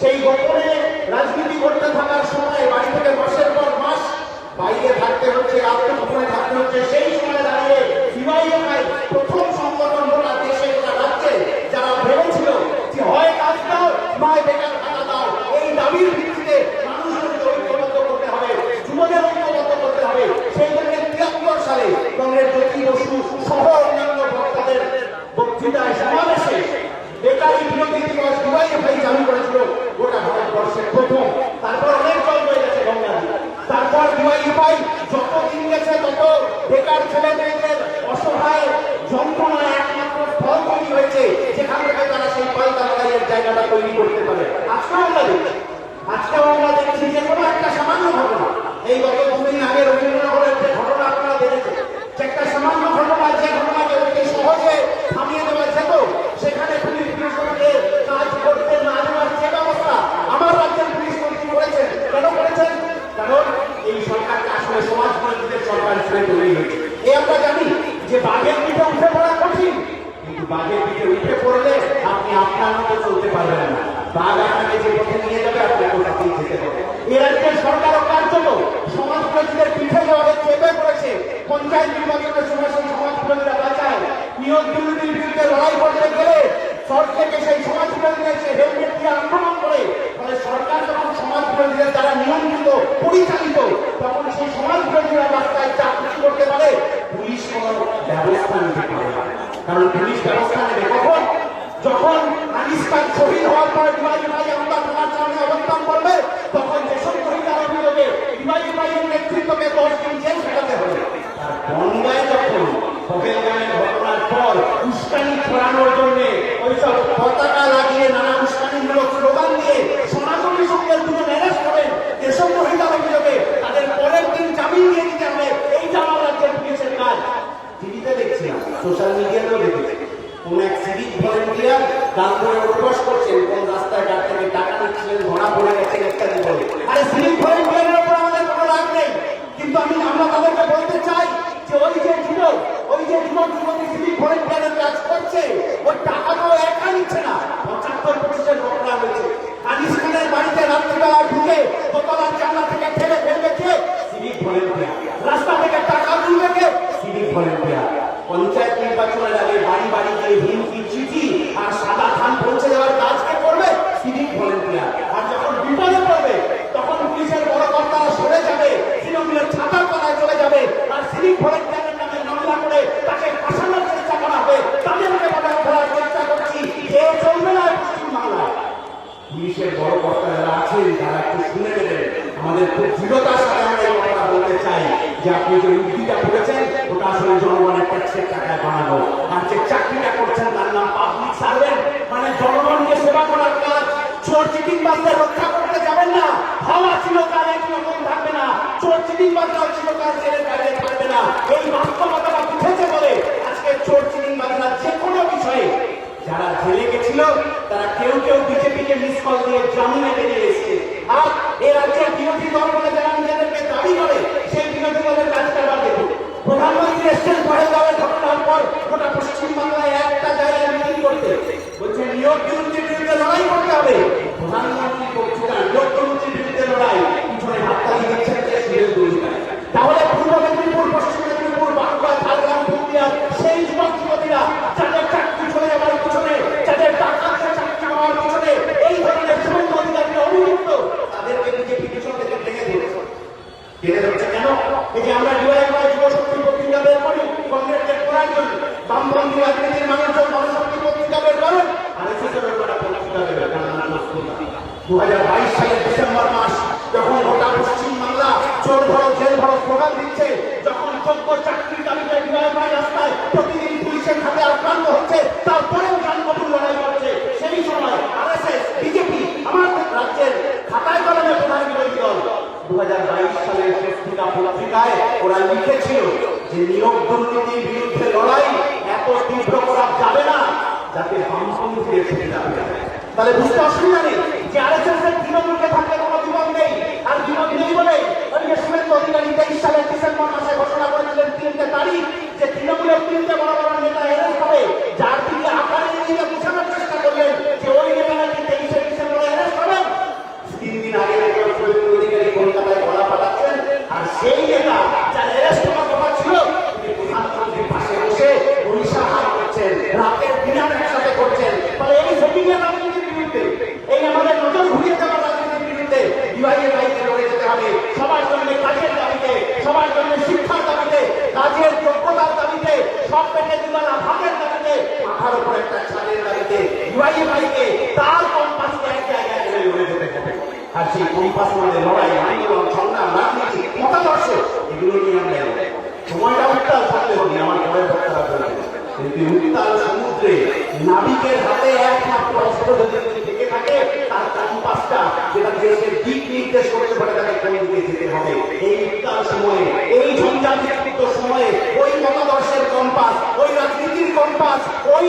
সেই গোপনে রাজনীতি করতে থাকার সময় বাড়ি থেকে মাসের পর মাস বাইরে থাকতে হচ্ছে আত্মগোপনে থাকতে হচ্ছে। সেই সময় দাঁড়িয়ে ডিওয়াইএফআই প্রথম সংগঠন গোটা দেশে, গোটা রাজ্যে যারা ভেবেছিল যে হয় কাজ দাও নয় বেকার লড়াইয়ের তৈরি করতে পারে। আজকেও আমরা দেখছি। আজকেও আমরা দেখছি যে কোনো একটা সামান্য ঘটনা। এই গত দুদিন আগে রবীন্দ্রনগরের যে ঘটনা আপনারা দেখেছেন, যে একটা সামান্য ঘটনা যে ঘটনাকে অতি সহজে থামিয়ে দেওয়া যেত, সেখানে পুলিশ কমিশনকে কাজ করতে না দেওয়ার যে ব্যবস্থা আমার রাজ্যের পুলিশ মন্ত্রী করেছেন, কেন করেছেন? কারণ এই সরকারটা আসলে সমাজ বিরোধীদের সরকার হিসেবে তৈরি হয়েছে। এই আমরা জানি যে বাঘের পিঠে উঠে পড়া কঠিন কিন্তু বাঘের পিঠে উঠে পড়লে আপনি আপনার মতো চলতে পারবেন না। বাঘ আপনাকে যে পথে নিয়ে যাবে আপনাকে ওটাকেই যেতে হবে। এ সরকারও কার্যত সমাজ বিরোধীদের পিঠে যাওয়াকে চেপে পড়েছে পঞ্চায়েত নির্বাচনের সময় সেই সমাজ বিরোধীরা বাঁচায় নিয়োগ দুর্নীতির বিরুদ্ধে লড়াই করতে গেলে সর থেকে সেই সমাজ বিরোধীরা এসে হেলমেট দিয়ে আক্রমণ করে ফলে সরকার যখন সমাজ বিরোধীদের দ্বারা নিয়ন্ত্রিত পরিচালিত তখন সেই সমাজ বিরোধীরা রাস্তায় চাকরি করতে পারে পুলিশ কোনো ব্যবস্থা নিতে পারে না। কারণ পুলিশ ব্যবস্থা নেবে কখন যখন পাকিস্তান শহীদ হওয়ার পর দিবাজি ভাই আমরা তোমার সামনে অবস্থান করবে, তখন যেসব মহিলার অভিযোগে দিবাজি ভাইয়ের নেতৃত্বকে দশ দিন জেল হবে। আর যখন ঘটনার পর উস্কানি ছড়ানোর জন্য ওইসব পতাকা লাগিয়ে নানা উস্কানিমূলক স্লোগান দিয়ে সনাতনী সঙ্গের দুজন অ্যারেস্ট করেন এসব মহিলার অভিযোগে তাদের পরের দিন জামিন দিয়ে দিতে হবে এইটা আমার রাজ্যের পুলিশের কাজ টিভিতে দেখছি সোশ্যাল মিডিয়াতেও দেখেছি কোন এক সিভিক ভলেন্টিয়ার গান ধরে উদ্বাস করছেন কোন রাস্তায় ঘাট থেকে টাকা নিচ্ছিলেন ধরা পড়ে গেছেন ইত্যাদি বলে আরে সিভিক ভলেন্টিয়ারের উপর আমাদের কোনো রাগ নেই কিন্তু আমি আমরা তাদেরকে বলতে চাই যে ওই যে যুবক ওই যে যুবক যুবতী সিভিক ভলেন্টিয়ারের কাজ করছে ওই টাকা তো একা নিচ্ছে না পঁচাত্তর পঁচিশের ঘটনা হয়েছে আনিস খানের বাড়িতে রাত্রিবেলা ঢুকে দোতলার জানলা থেকে ঠেলে ফেলবে কে সিভিক ভলেন্টিয়ার রাস্তা থেকে টাকা তুলবে কে সিভিক ভলেন্টিয়ার পঞ্চায়েত নির্বাচনের আগে বাড়ি বাড়ি গিয়ে হিন্দি চিঠি আর সাদা ধান পৌঁছে দেওয়ার কাজ কে করবে সিভিক ভলেন্টিয়ার আর যখন বিপদে পড়বে তখন পুলিশের বড় কর্তারা সরে যাবে তৃণমূলের ছাতার তলায় চলে যাবে আর সিভিক ভলেন্টিয়ারের নামে মামলা করে তাকে ফাঁসানোর চেষ্টা করা হবে তাদেরকে বাধা করার চেষ্টা করছি এ চলবে না পশ্চিমবাংলায় পুলিশের বড় কর্তা যারা আছেন শুনে নেবেন আমাদের খুব দৃঢ়তার সাথে আমরা এই কথা বলতে চাই যে আপনি যে উক্তিটা করেছেন, ওটা আসলে জনগণের ট্যাক্সের টাকায় বানানো। আর যে চাকরিটা করছেন, তার নাম পাবলিক সার্ভেন্ট। মানে জনগণকে সেবা করার কাজ, চোর চিটিং বাজদের রক্ষা করতে যাবেন না। হাওয়া ছিল তার একই রকম থাকবে না। চোর চিটিং বাজরাও ছিল তার জেলের বাইরে থাকবে না এই বাস্তবতাটা বুঝেছে বলে আজকে চোর চিটিং বাজরা যে কোনো বিষয়ে যারা জেলে গেছিল, তারা কেউ কেউ বিজেপিকে মিস কল দিয়ে জামিনে বেরিয়ে এসেছে। আর এ রাজ্যের বিরোধী দল বলে যারা নিজেদেরকে দাবি করে, সেই বিরোধী দলের কাজটা আবার দু হাজার বাইশ সালের ডিসেম্বর মাস, যখন গোটা পশ্চিম বাংলা চোর ধরো জেল স্লোগান দিচ্ছে, যখন যোগ্য চাকরির দাবিতে রাস্তায় প্রতিদিন পুলিশের আক্রান্ত হচ্ছে, তারপরেও যানবাহন লড়াই করছে। সেই সময় আরএসএস, বিজেপি, আমার রাজ্যের খাতায় কলমে প্রধান বিরোধী দল। দু হাজার বাইশ সালের পত্রিকা পত্রিকায় ওরা লিখেছিল যে নিয়োগ বিরুদ্ধে লড়াই, এত তীব্র করা যাবে না, যাতে বামপন্থীদের সুবিধা তাহলে বুঝতে অসুবিধা নেই। যে আরএসএস এর তৃণমূলকে থাকলে কোনো জীবন নেই আর জীবন নেই বলে ওই যে শুভেন্দু অধিকারী তেইশ সালের ডিসেম্বর মাসে ঘোষণা করেছিলেন তিনটে তারিখ যে তৃণমূলের তিনটে বড় বড় নেতা এরেস্ট হবে যার দিকে আকারে নিয়ে বোঝানোর চেষ্টা করলেন যে ওই নেতা নাকি তেইশে ডিসেম্বরে এরেস্ট হবেন ভাইকে তার কম্পাসকে এক জায়গায় এনে উড়ে যেতে হবে আর সেই মানে লড়াই আন্দোলন সংগ্রাম রাজনীতি মতাদর্শ এগুলো নিয়ে আমরা সময়টা উত্তাল থাকলে হবে আমার পরের বক্তারা বলবেন কিন্তু উত্তাল সমুদ্রে নাবিকের হাতে একমাত্র অস্ত্র যদি থেকে থাকে তার কম্পাসটা যেটা দেশের দিক নির্দেশ করতে পারে তাকে কোন দিকে যেতে হবে এই উত্তাল সময়ে এই ঝঞ্ঝাবিক্ষিপ্ত সময়ে ওই মতাদর্শের কম্পাস ওই রাজনীতির কম্পাস ওই